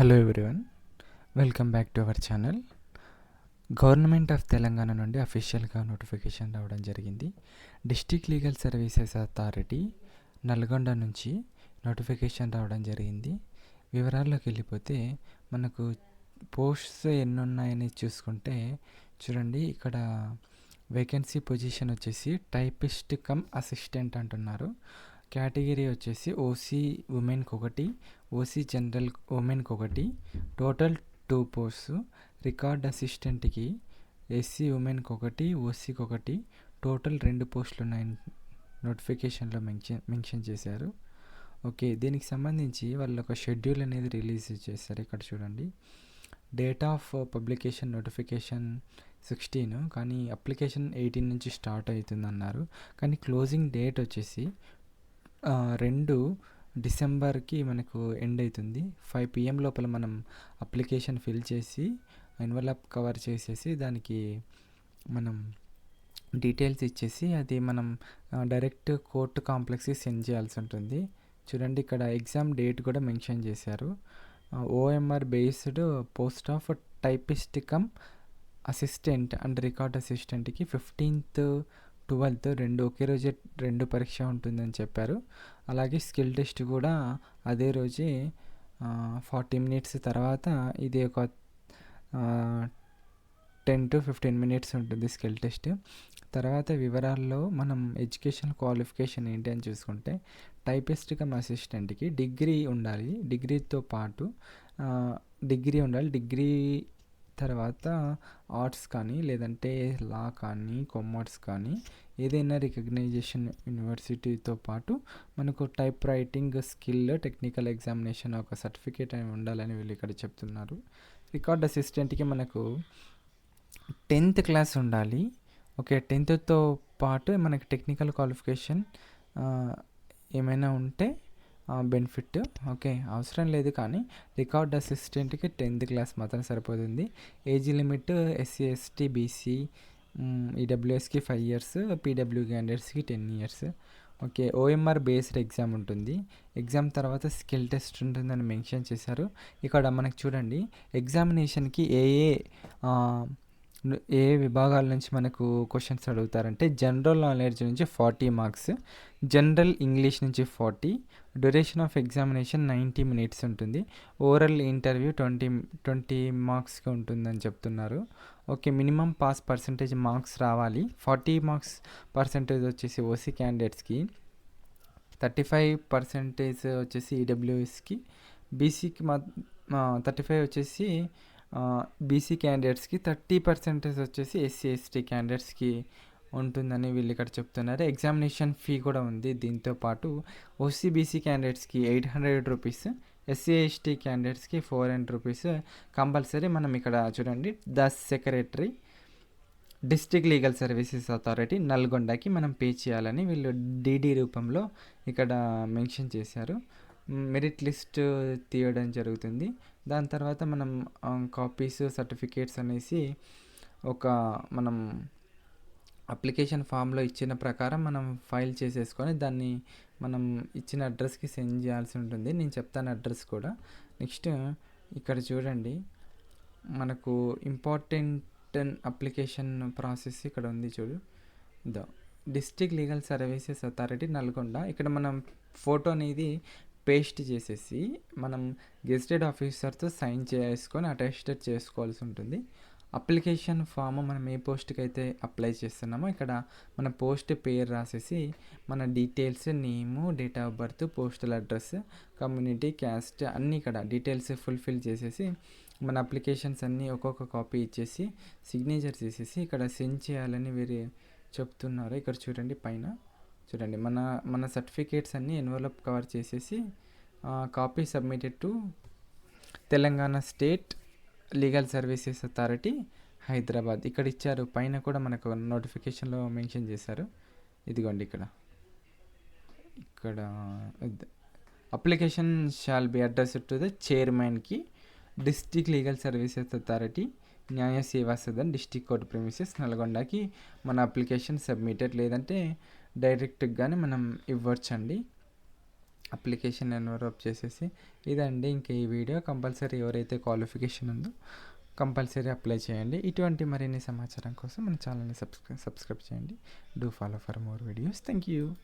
Hello everyone welcome back to our channel government of Telangana నుండి అఫీషియల్గా notification రావడం జరిగింది. District legal services authority Nalgonda నుంచి notification రావడం జరిగింది. వివరాల్లోకి వెళ్ళిపోతే మనకు పోస్ట్స్ ఎన్ని ఉన్నాయని చూసుకుంటే చూడండి ఇక్కడ వేకెన్సీ పొజిషన్ వచ్చేసి టైపిస్ట్ కమ్ అసిస్టెంట్ అంటున్నారు. కేటగిరీ వచ్చేసి ఓసీ ఉమెన్కి ఒకటి ఓసీ జనరల్ ఉమెన్కి ఒకటి టోటల్ టూ పోస్ట్స్ రికార్డ్ అసిస్టెంట్కి ఎస్సీ ఉమెన్కి ఒకటి ఓసీకి ఒకటి టోటల్ రెండు పోస్టులు ఉన్నాయి నోటిఫికేషన్లో మెన్షన్ మెన్షన్ చేశారు. ఓకే దీనికి సంబంధించి వాళ్ళు ఒక షెడ్యూల్ అనేది రిలీజ్ చేశారు ఇక్కడ చూడండి. Date of publication notification sixteen కానీ అప్లికేషన్ ఎయిటీన్ నుంచి స్టార్ట్ అవుతుంది అన్నారు కానీ క్లోజింగ్ డేట్ వచ్చేసి రెండు డిసెంబర్కి మనకు ఎండ్ అవుతుంది ఫైవ్ పిఎం లోపల మనం అప్లికేషన్ ఫిల్ చేసి ఎన్వలప్ కవర్ చేసేసి దానికి మనం డీటెయిల్స్ ఇచ్చేసి అది మనం డైరెక్ట్ కోర్టు కాంప్లెక్స్కి సెండ్ చేయాల్సి ఉంటుంది. చూడండి ఇక్కడ ఎగ్జామ్ డేట్ కూడా మెన్షన్ చేశారు. O M R based post of typist cum assistant and record అసిస్టెంట్కి fifteenth twelfth రెండు ఒకే రోజే రెండు పరీక్ష ఉంటుందని చెప్పారు. అలాగే స్కిల్ టెస్ట్ కూడా అదే రోజే ఫార్టీ మినిట్స్ తర్వాత ఇది ఒక టెన్ టు ఫిఫ్టీన్ మినిట్స్ ఉంటుంది స్కిల్ టెస్ట్. తర్వాత వివరాల్లో మనం ఎడ్యుకేషన్ క్వాలిఫికేషన్ ఏంటి అని చూసుకుంటే టైపిస్ట్ కమ్ అసిస్టెంట్కి డిగ్రీ ఉండాలి. డిగ్రీతో పాటు డిగ్రీ ఉండాలి. డిగ్రీ తర్వాత ఆర్ట్స్ కానీ లేదంటే లా కానీ కామర్స్ కానీ ఏదైనా రికగ్నైజేషన్ యూనివర్సిటీతో పాటు మనకు type writing skill technical examination ఒక సర్టిఫికేట్ అని ఉండాలని వీళ్ళు ఇక్కడ చెప్తున్నారు. రికార్డ్ అసిస్టెంట్కి మనకు టెన్త్ క్లాస్ ఉండాలి. ఓకే టెన్త్తో పాటు మనకి టెక్నికల్ క్వాలిఫికేషన్ ఏమైనా ఉంటే బెనిఫిట్ ఓకే అవసరం లేదు కానీ రికార్డ్ అసిస్టెంట్కి టెన్త్ క్లాస్ మాత్రం సరిపోతుంది. Age limit S C S T B C ఈడబ్ల్యూఎస్కి five years PW క్యాండిడేట్స్కి ten years. Okay O M R based exam ఉంటుంది. ఎగ్జామ్ తర్వాత స్కిల్ టెస్ట్ ఉంటుందని మెన్షన్ చేశారు. ఇక్కడ మనకు చూడండి ఎగ్జామినేషన్కి ఏ ఏ ఏ విభాగాల నుంచి మనకు క్వశ్చన్స్ అడుగుతారంటే జనరల్ నాలెడ్జ్ నుంచి ఫార్టీ మార్క్స్ జనరల్ ఇంగ్లీష్ నుంచి forty duration of examination ninety minutes ఉంటుంది ఓరల్ ఇంటర్వ్యూ ట్వంటీ ట్వంటీ మార్క్స్కి ఉంటుందని చెప్తున్నారు. Okay minimum pass percentage marks రావాలి. ఫార్టీ మార్క్స్ పర్సంటేజ్ వచ్చేసి ఓసీ క్యాండిడేట్స్కి థర్టీ ఫైవ్ పర్సెంటేజ్ వచ్చేసి ఈడబ్ల్యూఎస్కి బీసీకి మా థర్టీ ఫైవ్ వచ్చేసి బీసీ క్యాండిడేట్స్కి థర్టీ పర్సెంటేజ్ వచ్చేసి ఎస్సీ ఎస్టీ క్యాండిడేట్స్కి ఉంటుందని వీళ్ళు ఇక్కడ చెప్తున్నారు. ఎగ్జామినేషన్ ఫీ కూడా ఉంది దీంతో పాటు. ఓసీబీసీ క్యాండిడేట్స్కి eight hundred rupees S C S T క్యాండిడేట్స్కి ఫోర్ హండ్రెడ్ రూపీస్ కంపల్సరీ మనం ఇక్కడ చూడండి. The secretary district legal services authority నల్గొండకి మనం పే చేయాలని వీళ్ళు డీడీ రూపంలో ఇక్కడ మెన్షన్ చేశారు. మెరిట్ లిస్ట్ తీయడం జరుగుతుంది. దాని తర్వాత మనం కాపీస్ సర్టిఫికేట్స్ అనేసి ఒక మనం అప్లికేషన్ ఫామ్లో ఇచ్చిన ప్రకారం మనం ఫైల్ చేసేసుకొని దాన్ని మనం ఇచ్చిన అడ్రస్కి సెండ్ చేయాల్సి ఉంటుంది. నేను చెప్తాను అడ్రస్ కూడా. నెక్స్ట్ ఇక్కడ చూడండి. మనకు ఇంపార్టెంట్ అప్లికేషన్ ప్రాసెస్ ఇక్కడ ఉంది చూడు. ఇదో district legal services authority Nalgonda. ఇక్కడ మనం ఫోటో అనేది పేస్ట్ చేసేసి మనం గెజిటెడ్ ఆఫీసర్తో సైన్ చేసుకొని అటెస్టెడ్ చేసుకోవాల్సి ఉంటుంది. అప్లికేషన్ ఫామ్ మనం ఏ పోస్ట్కి అయితే అప్లై చేస్తున్నామో ఇక్కడ మన పోస్ట్ పేరు రాసేసి మన details name date of birth postal address community caste అన్నీ ఇక్కడ డీటెయిల్స్ ఫుల్ఫిల్ చేసేసి మన అప్లికేషన్స్ అన్నీ ఒక్కొక్క కాపీ ఇచ్చేసి సిగ్నేచర్ చేసేసి ఇక్కడ సెండ్ చేయాలని వేరే చెప్తున్నారు. ఇక్కడ చూడండి పైన. చూడండి మన మన సర్టిఫికేట్స్ అన్నీ ఎన్వలప్ కవర్ చేసేసి copy submitted to Telangana state legal services authority Hyderabad. ఇక్కడ ఇచ్చారు పైన కూడా మనకు నోటిఫికేషన్లో మెన్షన్ చేశారు. ఇదిగోండి ఇక్కడ. ఇక్కడ application shall be address to the చైర్మన్కి district legal services authority Nyaya Seva Sadan district court premises నల్గొండకి మన అప్లికేషన్ సబ్మిటెడ్ లేదంటే డైరెక్ట్గా కానీ మనం ఇవ్వచ్చండి. అప్లికేషన్ ఎన్వరప్ చేసేసి ఇదండి ఇంకా ఈ వీడియో. కంపల్సరీ ఎవరైతే క్వాలిఫికేషన్ ఉందో కంపల్సరీ అప్లై చేయండి. ఇటువంటి మరిన్ని సమాచారం కోసం మన ఛానల్ని సబ్స్క్రైబ్ సబ్స్క్రైబ్ చేయండి. Do follow for more videos. Thank you